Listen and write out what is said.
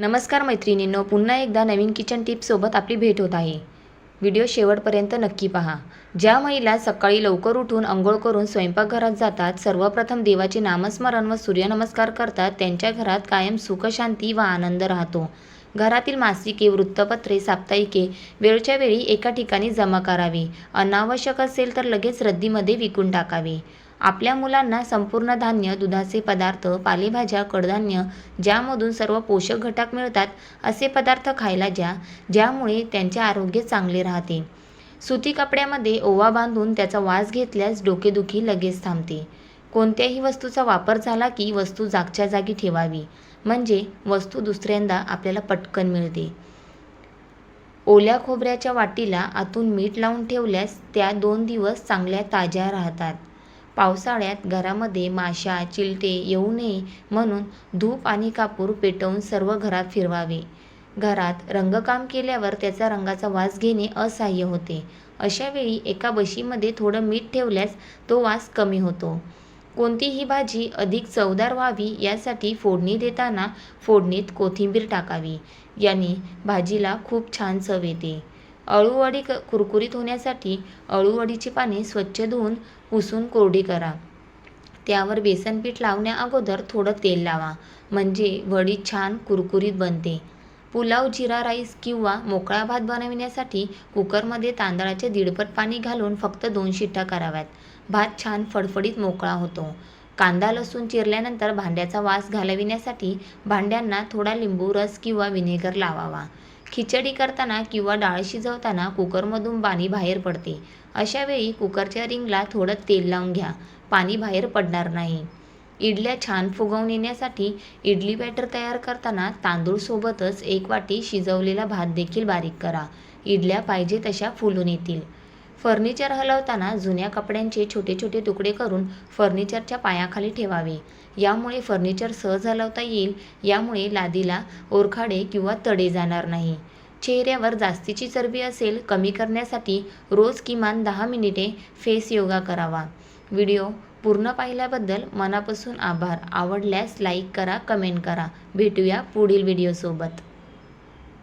नमस्कार मैत्रिणींनो पुन्हा एकदा नवीन किचन टिप्ससोबत आपली भेट होत आहे. व्हिडिओ शेवटपर्यंत नक्की पहा. ज्या महिला सकाळी लवकर उठून अंघोळ करून स्वयंपाकघरात जातात सर्वप्रथम देवाचे नामस्मरण व सूर्यनमस्कार करतात त्यांच्या घरात कायम सुखशांती व आनंद राहतो. घरातील मासिके वृत्तपत्रे साप्ताहिके वेळच्या वेळी एका ठिकाणी जमा करावी. अनावश्यक असेल तर लगेच रद्दीमध्ये विकून टाकावे. आपल्या मुलांना संपूर्ण धान्य दुधाचे पदार्थ पालेभाज्या कडधान्य ज्यामधून सर्व पोषक घटक मिळतात असे पदार्थ खायला द्या ज्यामुळे त्यांचे आरोग्य चांगले राहते. सुती कपड्यामध्ये ओवा बांधून त्याचा वास घेतल्यास डोकेदुखी लगेच थांबते. कोणत्याही वस्तूचा वापर झाला की वस्तू जागच्या जागी ठेवावी. म्हणजे वस्तू दुसऱ्यांदा आपल्याला पटकन मिळते. ओल्या खोबऱ्याच्या वाटीला आतून मीठ लावून ठेवल्यास त्या दोन दिवस चांगल्या ताज्या राहतात. पावसाळ्यात घरामध्ये माशा चिलटे येऊ नये म्हणून धूप आणि कापूर पेटवून सर्व घरात फिरवावे. घरात रंगकाम केल्यावर त्याचा रंगाचा वास घेणे असह्य होते. अशावेळी एका बशीमध्ये थोडं मीठ ठेवल्यास तो वास कमी होतो. कोणतीही भाजी अधिक चवदार व्हावी यासाठी फोडणी देताना फोडणीत कोथिंबीर टाकावी. याने भाजीला खूप छान चव येते. अळूवडी क कुरकुरीत होण्यासाठी अळूवडीची पाने स्वच्छ धुवून पुसून कोरडी करा. त्यावर बेसन पीठ लावण्या अगोदर थोडं तेल लावा. म्हणजे वडी छान कुरकुरीत बनते. पुलाव जिरा राईस किंवा मोकळा भात बनविण्यासाठी कुकरमध्ये तांदळाचे दीडपट पाणी घालून फक्त दोन शिट्ट्या कराव्यात. भात छान फडफडीत मोकळा होतो. कांदा लसूण चिरल्यानंतर भांड्याचा वास घालविण्यासाठी भांड्यांना थोडा लिंबू रस किंवा व्हिनेगर लावावा. खिचडी करताना किंवा डाळ शिजवताना कुकरमधून पाणी बाहेर पडते. अशा वेळी कुकरच्या रिंगला थोडं तेल लावून घ्या. पाणी बाहेर पडणार नाही. इडल्या छान फुगवून येण्यासाठी इडली बॅटर तयार करताना तांदूळसोबतच एक वाटी शिजवलेला भात देखील बारीक करा. इडल्या पाहिजे तशा फुलून येतील. फर्निचर हलवताना जुन्या कपड्यांचे छोटे छोटे तुकडे करून फर्निचरच्या पायाखाली ठेवावे. यामुळे फर्निचर सहज हलवता येईल यामुळे लादीला ओरखाडे किंवा तडे जाणार नाही. चेहऱ्यावर जास्तीची चरबी असेल कमी करण्यासाठी रोज किमान दहा मिनिटे फेस योगा करावा. व्हिडिओ पूर्ण पाहिल्याबद्दल मनापासून आभार. आवडल्यास लाईक करा कमेंट करा. भेटूया पुढील व्हिडिओसोबत.